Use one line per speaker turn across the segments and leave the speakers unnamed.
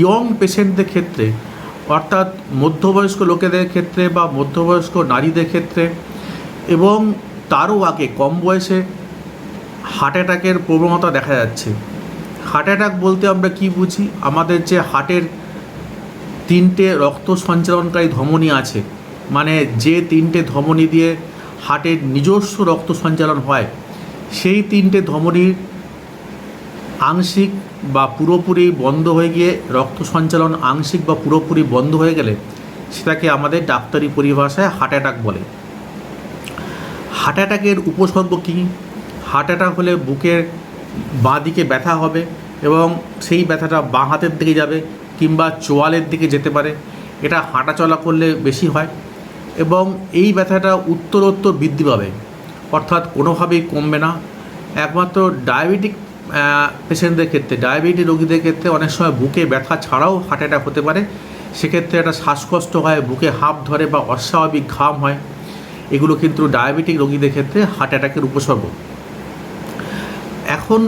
Young পেশেন্টদের ক্ষেত্রে, অর্থাৎ মধ্যবয়স্ক লোকেদের ক্ষেত্রে বা মধ্যবয়স্ক নারীদের ক্ষেত্রে এবং তারও আগে কম বয়সে হার্ট অ্যাটাকের প্রবণতা দেখা যাচ্ছে। হার্ট অ্যাটাক বলতে আমরা কি বুঝি? আমাদের যে হার্টের তিনটে রক্ত সঞ্চালনকারী ধমনী আছে মানে যে তিনটে ধমনী দিয়ে হার্টের নিজস্ব রক্ত সঞ্চালন হয়, সেই তিনটে ধমনীর আংশিক বা পুরোপুরি বন্ধ হয়ে গিয়ে রক্ত সঞ্চালন আংশিক বা পুরোপুরি বন্ধ হয়ে গেলে সেটাকে আমাদের ডাক্তারি পরিভাষায় হার্ট অ্যাটাক বলে। হার্ট অ্যাটাকের উপসর্গ কী? হার্ট অ্যাটাক হলে বুকের বাঁ দিকে ব্যথা হবে এবং সেই ব্যথাটা বাঁ হাতের দিকে যাবে কিংবা চোয়ালের দিকে যেতে পারে। এটা হাঁটাচলা করলে বেশি হয় এবং এই ব্যথাটা উত্তরোত্তর বৃদ্ধি পাবে। অর্থাৎ কোনোভাবেই কমবে না। একমাত্র ডায়াবেটিক পেশেন্টদের ক্ষেত্রে ডায়াবেটিস রোগীদের ক্ষেত্রে অনেক সময় বুকে ব্যথা ছাড়াও হার্ট অ্যাটাক হতে পারে। সেক্ষেত্রে একটা শ্বাসকষ্ট হয়, বুকে হাঁপ ধরে বা অস্বাভাবিক ঘাম হয়। এগুলো কিন্তু ডায়াবেটিক রোগীদের ক্ষেত্রে হার্ট অ্যাটাকের উপসর্গ। এখন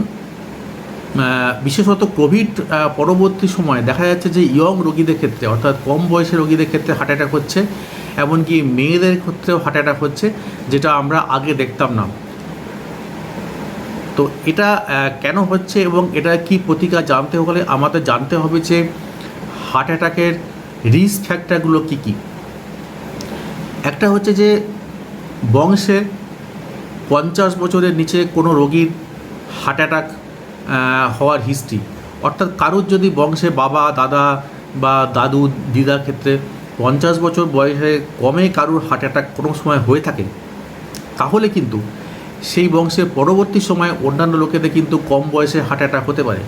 বিশেষত কোভিড পরবর্তী সময়ে দেখা যাচ্ছে যে ইয়ং রোগীদের ক্ষেত্রে, অর্থাৎ কম বয়সের রোগীদের ক্ষেত্রে হার্ট অ্যাটাক হচ্ছে, এমনকি মেয়েদের ক্ষেত্রেও হার্ট অ্যাটাক হচ্ছে, যেটা আমরা আগে দেখতাম না। তো এটা কেন হচ্ছে এবং এটা কি প্রতিকার জানতে হলে আমাদের জানতে হবে যে হার্ট অ্যাটাকের রিস্ক ফ্যাক্টরগুলো কী কী? একটা হচ্ছে যে বংশে পঞ্চাশ বছরের নিচে কোনো রোগীর হার্ট অ্যাটাক হওয়ার হিস্ট্রি অর্থাৎ কারোর যদি বংশে বাবা, দাদা বা দাদু, দিদার ক্ষেত্রে পঞ্চাশ বছর বয়সে কমে কারোর হার্ট অ্যাটাক কোনো সময় হয়ে থাকে, তাহলে কিন্তু সেই বংশের পরবর্তী সময়ে অন্যান্য লোকেদের কিন্তু কম বয়সে হার্ট অ্যাটাক হতে পারে।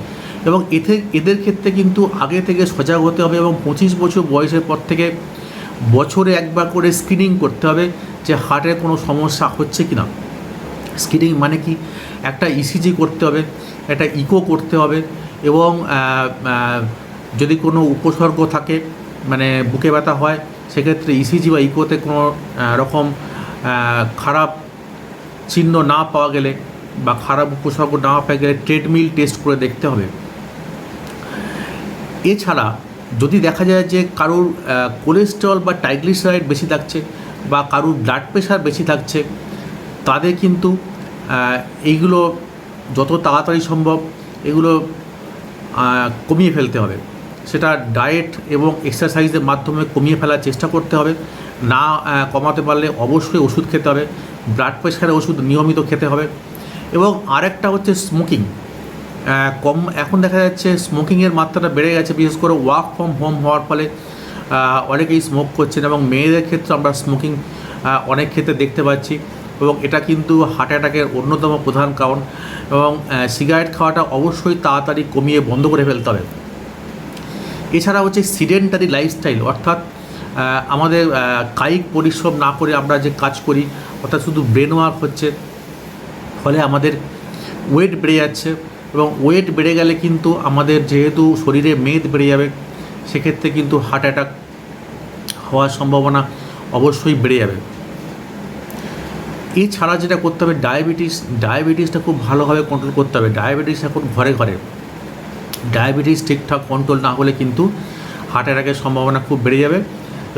এবং এতে, এদের ক্ষেত্রে কিন্তু আগে থেকে সজাগ হতে হবে এবং পঁচিশ বছর বয়সের পর থেকে বছরে একবার করে স্ক্রিনিং করতে হবে যে হার্টের কোনো সমস্যা হচ্ছে কি না স্ক্রিনিং মানে কি? একটা ইসিজি করতে হবে, একটা ইকো করতে হবে এবং যদি কোনো উপসর্গ থাকে মানে বুকে ব্যথা হয়, সেক্ষেত্রে ইসিজি বা ইকোতে কোনো রকম খারাপ চিহ্ন না পাওয়া গেলে বা খারাপ উপসর্গ না পাওয়া গেলে ট্রেডমিল টেস্ট করে দেখতে হবে। এছাড়া যদি দেখা যায় যে কারোর কোলেস্ট্রল বা ট্রাইগ্লিসারাইড বেশি থাকছে বা কারোর ব্লাড প্রেশার বেশি থাকছে, তাদের কিন্তু এইগুলো যত তাড়াতাড়ি সম্ভব এগুলো কমিয়ে ফেলতে হবে। সেটা ডায়েট এবং এক্সারসাইজের মাধ্যমে কমিয়ে ফেলার চেষ্টা করতে হবে। না কমাতে পারলে অবশ্যই ওষুধ খেতে হবে। ব্লাড প্রেশারের ওষুধ নিয়মিত খেতে হবে। এবং আরেকটা হচ্ছে স্মোকিং কম, এখন দেখা যাচ্ছে স্মোকিংয়ের মাত্রাটা বেড়ে গেছে, বিশেষ করে ওয়ার্ক ফ্রম হোম হওয়ার ফলে অনেকেই স্মোক করছেন এবং মেয়েদের ক্ষেত্রে আমরা স্মোকিং অনেক ক্ষেত্রে দেখতে পাচ্ছি। এবং এটা কিন্তু হার্ট অ্যাটাকের অন্যতম প্রধান কারণ এবং সিগারেট খাওয়াটা অবশ্যই তাড়াতাড়ি কমিয়ে বন্ধ করে ফেলতে হবে। এছাড়া হচ্ছে সিডেন্টারি লাইফস্টাইল অর্থাৎ আমাদের কায়িক পরিশ্রম না করে আমরা যে কাজ করি, অর্থাৎ শুধু ব্রেন ওয়ার্ক হচ্ছে, ফলে আমাদের ওয়েট বেড়ে যাচ্ছে এবং ওয়েট বেড়ে গেলে কিন্তু আমাদের যেহেতু শরীরে মেদ বেড়ে যাবে, সেক্ষেত্রে কিন্তু হার্ট অ্যাটাক হওয়ার সম্ভাবনা অবশ্যই বেড়ে যাবে। এছাড়া যেটা করতে হবে ডায়াবেটিস ডায়াবেটিসটা খুব ভালোভাবে কন্ট্রোল করতে হবে। ডায়াবেটিস এখন ঘরে ঘরে। ডায়াবেটিস ঠিকঠাক কন্ট্রোল না হলে কিন্তু হার্ট অ্যাটাকের সম্ভাবনা খুব বেড়ে যাবে।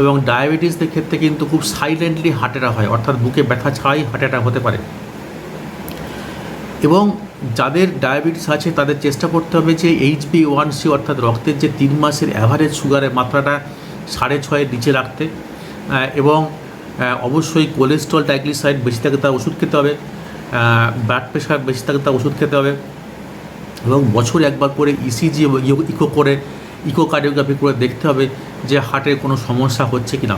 এবং ডায়াবেটিসদের ক্ষেত্রে কিন্তু খুব সাইলেন্টলি হার্ট অ্যাটাক হয়, অর্থাৎ বুকে ব্যথা ছাড়াই হার্ট অ্যাটাক হতে পারে। এবং যাদের ডায়াবেটিস আছে, তাদের চেষ্টা করতে হবে যে এইচবি ওয়ান সি অর্থাৎ রক্তের যে তিন মাসের অ্যাভারেজ সুগারের মাত্রাটা সাড়ে ছয়ের নিচে রাখতে এবং অবশ্যই কোলেস্ট্রল ট্রাইগ্লিসাইড বেশি থাকে তার ওষুধ খেতে হবে ব্লাড প্রেশার বেশি থাকে তার ওষুধ খেতে হবে, এবং বছরে একবার করে ইসিজি ইকো করে ইকোকার্ডিওগ্রাফি করে দেখতে হবে যে হার্টের কোনো সমস্যা হচ্ছে কি না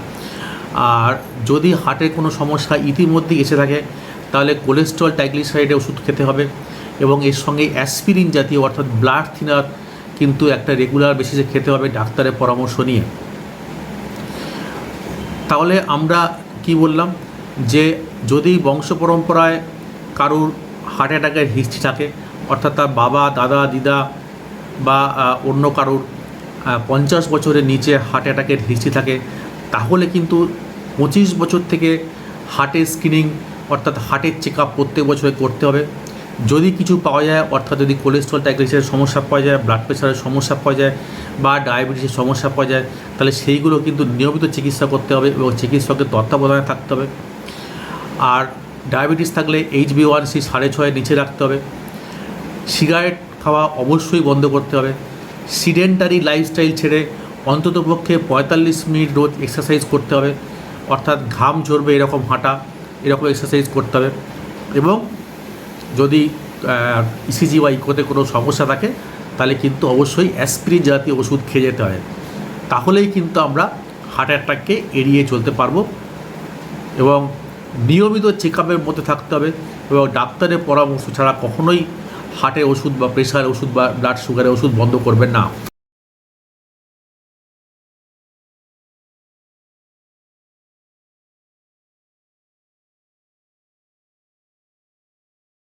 আর যদি হার্টের কোনো সমস্যা ইতিমধ্যেই এসে থাকে, তাহলে কোলেস্ট্রল ট্রাইগ্লিসাইডের ওষুধ খেতে হবে এবং এর সঙ্গে অ্যাসপিরিন জাতীয় অর্থাৎ ব্লাড থিনার কিন্তু একটা রেগুলার বেসিসে খেতে হবে ডাক্তারের পরামর্শ নিয়ে। তাহলে আমরা কি বললাম? যে যদি বংশ পরম্পরায় কারোর হার্ট অ্যাটাকের হিস্ট্রি থাকে, অর্থাৎ তার বাবা, দাদা, দিদা বা অন্য কারোর পঞ্চাশ বছরের নিচে হার্ট অ্যাটাকের হিস্ট্রি থাকে, তাহলে কিন্তু পঁচিশ বছর থেকে হার্টের স্ক্রিনিং অর্থাৎ হার্টের চেক আপ প্রত্যেক বছরে করতে হবে। যদি কিছু পাওয়া যায়, অর্থাৎ যদি কোলেস্ট্রল ট্যাগলিসের সমস্যা পাওয়া যায় ব্লাড প্রেশারের সমস্যা পাওয়া যায় বা ডায়াবেটিসের সমস্যা পাওয়া যায়, তাহলে সেইগুলো কিন্তু নিয়মিত চিকিৎসা করতে হবে এবং চিকিৎসকের তত্ত্বাবধানে থাকতে হবে। আর ডায়াবেটিস থাকলে এইচ ওয়ান সি সাড়ে ছয়ের নিচে রাখতে হবে। সিগারেট খাওয়া অবশ্যই বন্ধ করতে হবে। সিডেন্টারি লাইফস্টাইল ছেড়ে অন্ততপক্ষে পঁয়তাল্লিশ মিনিট রোজ এক্সারসাইজ করতে হবে। অর্থাৎ ঘাম ঝরবে এরকম হাঁটা, এরকম এক্সারসাইজ করতে হবে। এবং যদি ইসিজি বা ইকোতে কোনো সমস্যা থাকে, তাহলে কিন্তু অবশ্যই অ্যাসপিরিন জাতীয় ওষুধ খেয়ে যেতে হয়। তাহলেই কিন্তু আমরা হার্ট অ্যাটাককে এড়িয়ে চলতে পারব। এবং নিয়মিত চেক আপের মধ্যে থাকতে হবে। এবং ডাক্তারের পরামর্শ ছাড়া কখনোই হার্টের ওষুধ বা প্রেশার ওষুধ বা ব্লাড সুগারের ওষুধ বন্ধ করবেন না।